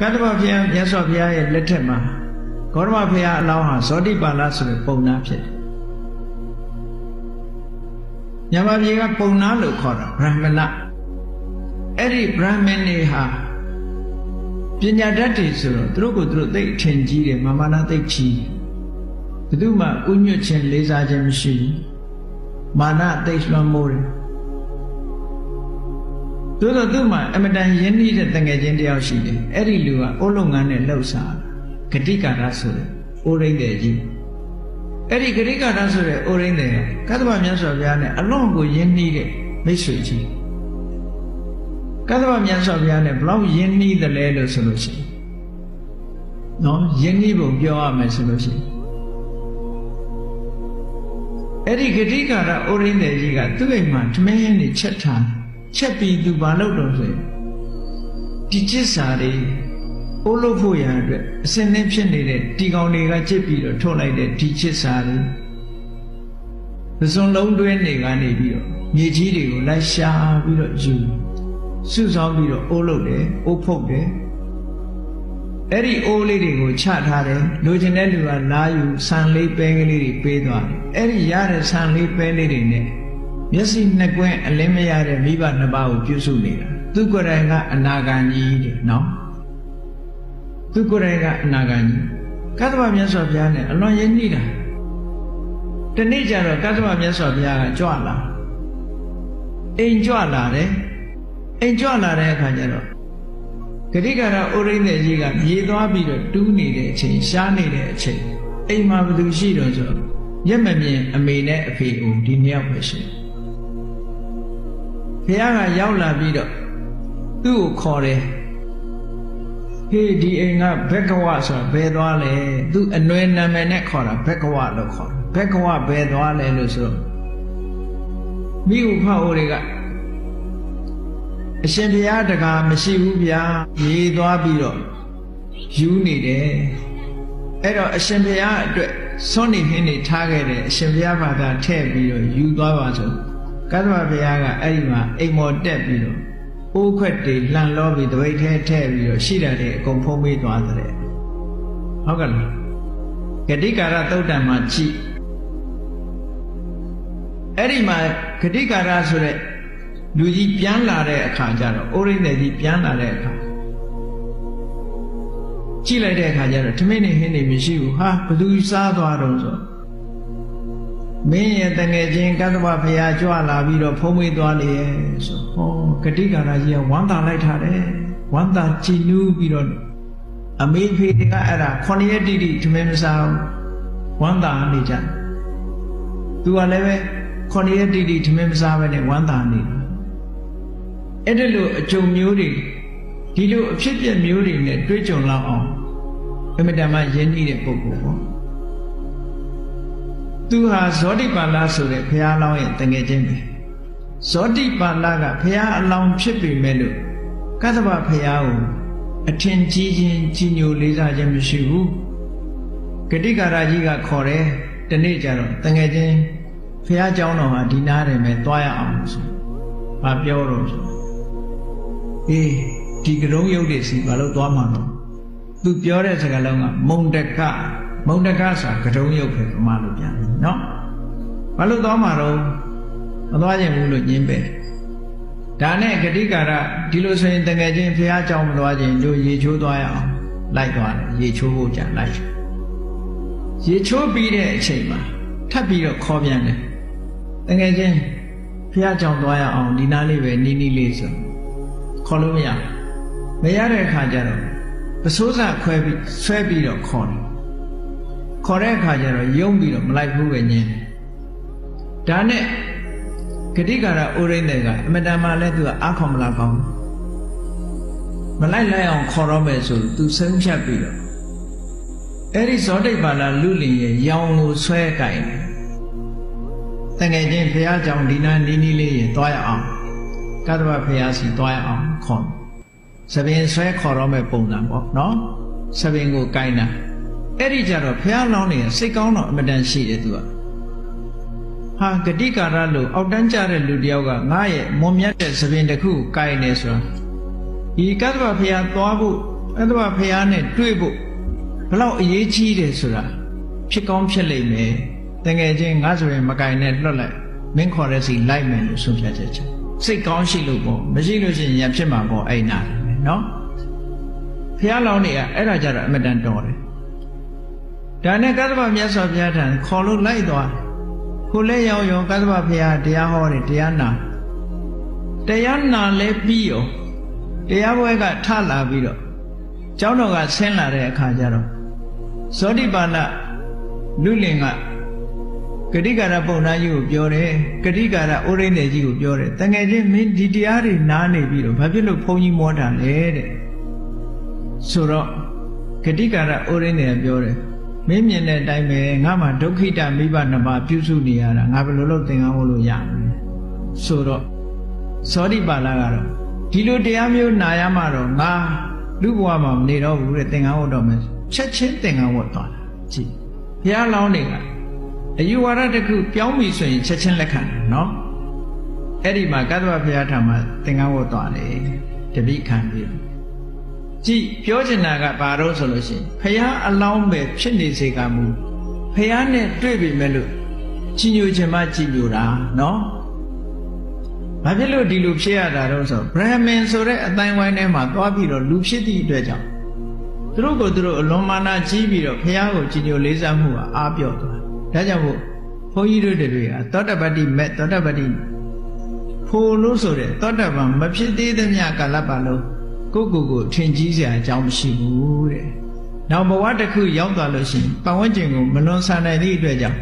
ကတ္တဗဘုရားမြတ်စွာဘုရားရဲ့လက်ထက်မှာဂေါတမဘုရားအလောင်းဟာဇောတိပါဠဆိုတဲ့ပုံနာဖြစ်တယ်ညမပြေကပုံနာလို့ခေါ်တာဗြဟ္မဏအဲ့ဒီဗြဟ္မဏေဟာပညာတတ်တယ်ဆိုတော့သူတို့ကိုသူတို့သိအထင်ကြီးတယ်မာမနာသိကြီးဘယ်သူမှဥညွတ်ခြင်းလေးစားခြင်းမရှိဘူးမာနသိလွှမ်းမိုးတယ် သို့တော့သူ့မှာအမတန်ယဉ်နေတဲ့တငယ်ချင်းတယောက်ရှိတယ်အဲ့ဒီလူကအိုးလုပ်ငန်းနဲ့လှုပ်ရှားဂတိကာရဆိုတဲ့အိုးရင်းတဲ့ကြီးအဲ့ဒီဂတိကာရဆိုတဲ့အိုးရင်းတဲ့ကတ္တဗမြတ်စွာဘုရားနဲ့အလွန်ကိုယဉ်နေတဲ့မိတ်ဆွေကြီးကတ္တဗမြတ်စွာဘုရားနဲ့ဘလောက်ယဉ်နှီးတယ်လဲလို့ဆိုလို့ရှိရင်နော်ယဉ်နှီးပုံပြောရမယ်ဆိုလို့ရှိရင်အဲ့ဒီဂတိကာရအိုးရင်းတဲ့ကြီးကသူ့အိမ်မှာထမင်းနေချက်ထား ချက်ပြီးသူဘာလုပ်တော့ဆိုရင်ဒီချစ်စာတွေအိုးလို့ဖို့ရန်အတွက်အစင်းသင်းဖြစ်နေတဲ့တီကောင်တွေကချစ်ပြီးတော့ထုတ်လိုက်တဲ့ဒီချစ်စာတွေပစွန်လုံးတွဲနေကနေပြီးတော့မြေကြီးတွေကိုလိုက်ရှာပြီးတော့ယူစုဆောင်ပြီးတော့အိုးလို့တယ်အိုးဖုတ်တယ်အဲ့ဒီအိုးလေးတွေကိုချထားတယ်လူချင်းတဲ့လူကလာယူဆန်လေးပဲကလေးတွေပေးသွားတယ်အဲ့ဒီရတဲ့ဆန်လေးပဲလေးတွေနဲ့ မျက်စိနှစ်ကွင်းအလင်းမရတဲ့မိဘနှစ်ပါးကိုပြုစုနေတာသူကိုယ်တိုင်ကအနာဂန်ကြီးတဲ့နော်သူကိုယ်တိုင်ကအနာဂန်ကြီးကတ္တဗမြတ်စွာဘုရားနဲ့အလွန်ရင်းနှီးတာတနေ့ကျတော့ကတ္တဗမြတ်စွာဘုရားကကြွလာအိမ်ကြွလာတယ်အိမ်ကြွလာတဲ့အခါကျတော့ဂရိကာရဩရိန္ဒေကြီးကမြေသွားပြီးတော့တူးနေတဲ့အချိန်ရှားနေတဲ့အချိန်အိမ်မှာဘယ်သူရှိတော့ဆိုတော့ရက်မမြင်အမေနဲ့အဖေကိုဒီနှစ်ယောက်ပဲရှိတယ် ဘုရားကရောက်လာပြီးတော့သူ့ကိုခေါ်တယ်ဟေးဒီအိမ်ကဘက်ကဝဆိုတာဘယ်သွားလဲသူအနွယ်နာမည်နဲ့ခေါ်တာဘက်ကဝလို့ခေါ်တယ်ဘက်ကဝဘယ်သွားလဲလို့ဆိုတော့မိဥဖအိုတွေကအရှင်ဘုရားတကားမရှိဘူးဗျာရေသွားပြီးတော့ယူနေတယ်အဲ့တော့အရှင်ဘုရားအတွက်စွန့်နေဟင်းနေထားခဲ့တယ်အရှင်ဘုရားဘာသာထည့်ပြီးတော့ယူသွားပါဆို ကသဗ္ဗဘုရားကအဲ့ဒီမှာအိမ်မော်တက်ပြီးတော့အိုးခွက်တွေလှန်လောပြီးတပိတ်ထဲထည့်ပြီးတော့ရှိတာတွေအကုန်ဖုံးပေးသွားတဲ့ဟုတ်ကဲ့လားဂတိကာရသုတ်တံမှာကြည့်အဲ့ဒီမှာဂတိကာရဆိုတဲ့လူကြီးပြန်လာတဲ့အခါကျတော့အိုးရင်းတဲ့ကြီးပြန်လာတဲ့အခါကြည့်လိုက်တဲ့အခါကျတော့ထမင်းနေဟင်းနေမရှိဘူးဟာဘသူစားသွားတော့ဆို မင်းရဲ့တငယ်ချင်းကသဗ္ဗဖရာကြွလာပြီးတော့ဖုံးမေးသွားလေရဲ့ဆိုဟောဂတိကာရကြီးကဝမ်းသာလိုက်ထားတယ်ဝမ်းသာကြည်နူးပြီးတော့အမေဖေကအဲ့ဒါခொနရက်တိတိထမင်းမစားဝမ်းသာနေကြသူကလည်းပဲခொနရက်တိတိထမင်းမစားပဲနဲ့ဝမ်းသာနေတယ်အဲ့ဒီလိုအကြုံမျိုးတွေဒီလိုအဖြစ်ပြက်မျိုးတွေနဲ့တွေးကြုံလောက်အောင်အမြဲတမ်းရင်းနှီးတဲ့ပုဂ္ဂိုလ်ပေါ့ သူဟာဇောတိပါဠဆိုတဲ့ဘုရားလောင်းရဲ့တငယ်ချင်းပဲဇောတိပါဠကဘုရားအလောင်းဖြစ်ပေမဲ့လို့ကသဗ္ဗဘုရားကိုအထင်ကြီးခြင်းကြီးညိုလေးစားခြင်းမရှိဘူးဂတိကာရကြီးကခေါ်တယ်တနေ့ကျတော့တငယ်ချင်းဘုရားเจ้าတော်ဟာဒီနားတယ်မဲ့သွားရအောင်ဆိုဘာပြောတော့ဆိုအေးဒီကရုံးရုပ်တွေစီဘာလို့သွားမှာတော့သူပြောတဲ့စကားလုံးကမုံတက မုံတကဆိုတာကရုံးရုပ်ပဲပမာလို့ပြန်တယ်နော်ဘာလို့သွားမှာတော့မသွားခြင်းဘူးလို့ညင်းပဲဒါနဲ့ဂတိကာရဒီလိုဆိုရင်တကယ်ချင်းဘုရားကြောင်းမသွားခြင်းတို့ရေချိုးသွားရအောင်လိုက်သွားတယ်ရေချိုးဖို့ကြလိုက်ရေချိုးပြီးတဲ့အချိန်မှာထပ်ပြီးတော့ခေါ်ပြန်တယ်တကယ်ချင်းဘုရားကြောင်းသွားရအောင်ဒီနားလေးပဲနီးနီးလေးဆိုခေါ်လို့မရမရတဲ့အခါကျတော့ပစိုးစခွဲပြီးဆွဲပြီးတော့ခေါ်တယ် ခေါ်တဲ့အခါကျတော့ယုံပြီးတော့မလိုက်ဘူးပဲညင်းတယ်ဒါနဲ့ဂတိကာရအိုရင်းတွေကအမတန်မှလည်းသူကအာခေါ်မလာကောင်းမလိုက်လိုက်အောင်ခေါ်တော့မယ်ဆိုသူဆုံးဖြတ်ပြီးတော့အဲ့ဒီဇောတိတ်ပါလာလူလင်ရဲ့ရောင်ကိုဆွဲကြိုင်တငယ်ချင်းဖះကြောင့်ဒီနာနီးနီးလေးရင်သွားရအောင်ကတ္တဗဖះစီသွားရအောင်ခေါ်သပင်ဆွဲခေါ်တော့မဲ့ပုံစံပေါ့နော်သပင်ကိုကြိုင်တာ အဲ့ဒီကြတော့ဖះလောင်းနေစိတ်ကောင်းတော့အမတန်ရှိတယ်သူကဟာဂတိကာရလို့အောက်တန်းကြတဲ့လူတယောက်ကငါရဲ့မွန်မြတ်တဲ့သပင်တစ်ခုကိုကြိုင်နေဆိုတော့ဒီကတ္တဗဖះသွားဖို့အဲ့ဒါဖះနဲ့တွေ့ဖို့ဘလောက်အရေးကြီးတယ်ဆိုတာဖြစ်ကောင်းဖြစ်လိမ့်မယ်တကယ်ချင်းငါဆိုရင်မကင်နဲ့လွတ်လိုက်မင်းခေါ်တဲ့စီလိုက်မယ်လို့ဆုံးဖြတ်ချက်ချစိတ်ကောင်းရှိလို့ပေါ့မရှိလို့ရှိရင်ရဖြစ်မှာပေါ့အဲ့နာတယ်နော်ဖះလောင်းတွေကအဲ့ဒါကြတော့အမတန်တော်တယ် ဒါနဲ့ကသဗ္ဗမြတ်စွာဘုရားထံခေါ်လို့လိုက်သွားတယ်ကိုလည်းရောက်ရောကသဗ္ဗဘုရားတရားဟောတယ်တရားနာတရားနာလဲပြီးရောတရားပွဲကထလာပြီးတော့ကျောင်းတော်ကဆင်းလာတဲ့အခါကျတော့ဇောတိပါဏလူလင်ကဂတိကာရပုံနာကြီးကိုပြောတယ်ဂတိကာရအိုရိနေကြီးကိုပြောတယ်တငယ်ချင်းမင်းဒီတရားတွေနားနေပြီးတော့ဘာဖြစ်လို့ဘုန်းကြီးမောတာလဲတဲ့ဆိုတော့ဂတိကာရအိုရိနေကပြောတယ် မင်းမြင်တဲ့အတိုင်းပဲငါမှဒုက္ခိတမိဘနှစ်ပါးပြုစုနေရတာငါဘယ်လိုလုပ်သင်္ကန်းဝလို့ရမလဲဆိုတော့သောတိပါဠိကတော့ဒီလိုတရားမျိုးနာရမှတော့ငါလူဘဝမှာမနေတော့ဘူးတဲ့သင်္ကန်းဝတ်တော့မယ်ချက်ချင်းသင်္ကန်းဝတ်သွားတာကြည့်ဘုရားလောင်းတွေကအယူဝါဒတစ်ခုပြောင်းပြီဆိုရင်ချက်ချင်းလက်ခံတယ်နော်အဲ့ဒီမှာကတ္တဝဘုရားထာမှာသင်္ကန်းဝတ်သွားတယ်တပိခံပြီး ကြည့်ပြောချင်တာကဘာလို့ဆိုလို့ရှိရင်ဖះအလောင်းပဲဖြစ်နေစေကမူဖះနဲ့တွေ့ပြီမဲ့လို့ကြီးညိုခြင်းမကြီးညိုတာနော်ဘာဖြစ်လို့ဒီလိုဖြစ်ရတာတော့ဆိုဗြဟ္မင်ဆိုတဲ့အတိုင်းဝိုင်းထဲမှာသွားပြီးတော့လူဖြစ်သည့်အတွက်ကြောင့်သူတို့ကိုသူတို့အလွန်မာနာကြီးပြီးတော့ဖះကိုကြီးညိုလေးစားမှုကအားပြော့သွားဒါကြောင့်မို့ဘုန်းကြီးတို့တွေကသောတပတ္တိမဲ့သောတပတ္တိဖို့လို့ဆိုတဲ့သောတပန်မဖြစ်သေးသမျှကာလပတ်လုံး ကိုယ့်ကိုယ်ကိုထင်ကြီးစရာအကြောင်းမရှိဘူးတဲ့။နောက်ဘဝတစ်ခုရောက်သွားလို့ရှိရင်ပတ်ဝန်းကျင်ကိုမလွန်ဆန်နိုင်သည့်အတွက်ကြောင့်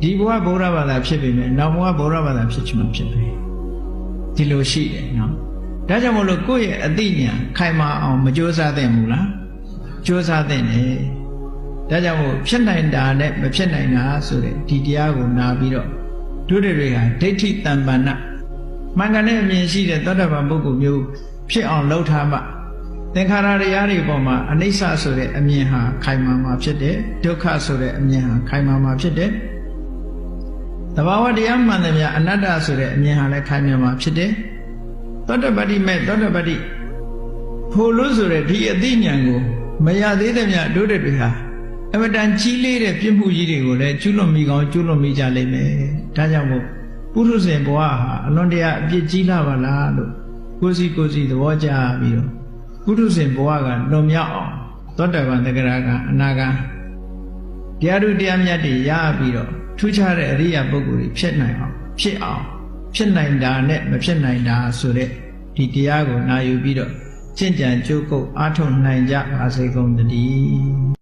ဒီဘဝဗုဒ္ဓဘာသာဖြစ်ပြီမယ်နောက်ဘဝဗုဒ္ဓဘာသာဖြစ်ချင်မှဖြစ်ပြီ။ဒီလိုရှိတယ်နော်။ဒါကြောင့်မို့လို့ကိုယ့်ရဲ့အသိဉာဏ်ခိုင်မာအောင်မကြိုးစားသင့်ဘူးလား။ကြိုးစားသင့်တယ်။ဒါကြောင့်မို့ဖြစ်နိုင်တာနဲ့မဖြစ်နိုင်တာဆိုတဲ့ဒီတရားကိုနာပြီးတော့ဒုဒတွေဟာဒိဋ္ဌိတံပန္နမှန်ကန်တဲ့အမြင်ရှိတဲ့သောတာပန်ပုဂ္ဂိုလ်မျိုး ဖြစ်အောင်လှုပ်ထားမှသင်္ခါရတရားတွေပေါ်မှာအနိစ္စဆိုတဲ့အမြင်ဟာခိုင်မာမှာဖြစ်တယ်ဒုက္ခဆိုတဲ့အမြင်ဟာခိုင်မာမှာဖြစ်တယ်တဘာဝတရားမှန်တယ်များအနတ္တဆိုတဲ့အမြင်ဟာလည်းခိုင်မာမှာဖြစ်တယ်သောတပတ္တိမဲ့သောတပတ္တိဖို့လို့ဆိုတဲ့ဒီအသိဉာဏ်ကိုမရသေးတဲ့မြတ်တို့တွေဟာအမတန်ကြီးလေးတဲ့ပြစ်မှုကြီးတွေကိုလည်းကျွလွန်မိကောင်းကျွလွန်မိကြလိမ့်မယ်ဒါကြောင့်မို့ပုရုဇဉ်ဘဝဟာအလွန်တရာအပြစ်ကြီးလာပါလားလို့ ကိုစီကိုစီသဘောကျပြီးတော့ပုထုဇဉ်ဘဝကလွန်မြောက်အောင်သောတပန်တဂရကအနာဂံတရားတို့တရားမြတ်တွေရပြီးတော့ထူးခြားတဲ့အရိယာပုဂ္ဂိုလ်တွေဖြစ်နိုင်အောင်ဖြစ်အောင်ဖြစ်နိုင်တာနဲ့မဖြစ်နိုင်တာဆိုတဲ့ဒီတရားကိုနာယူပြီးတော့ကျင့်ကြံကြိုးကုပ်အားထုတ်နိုင်ကြပါစေကုန်သတည်း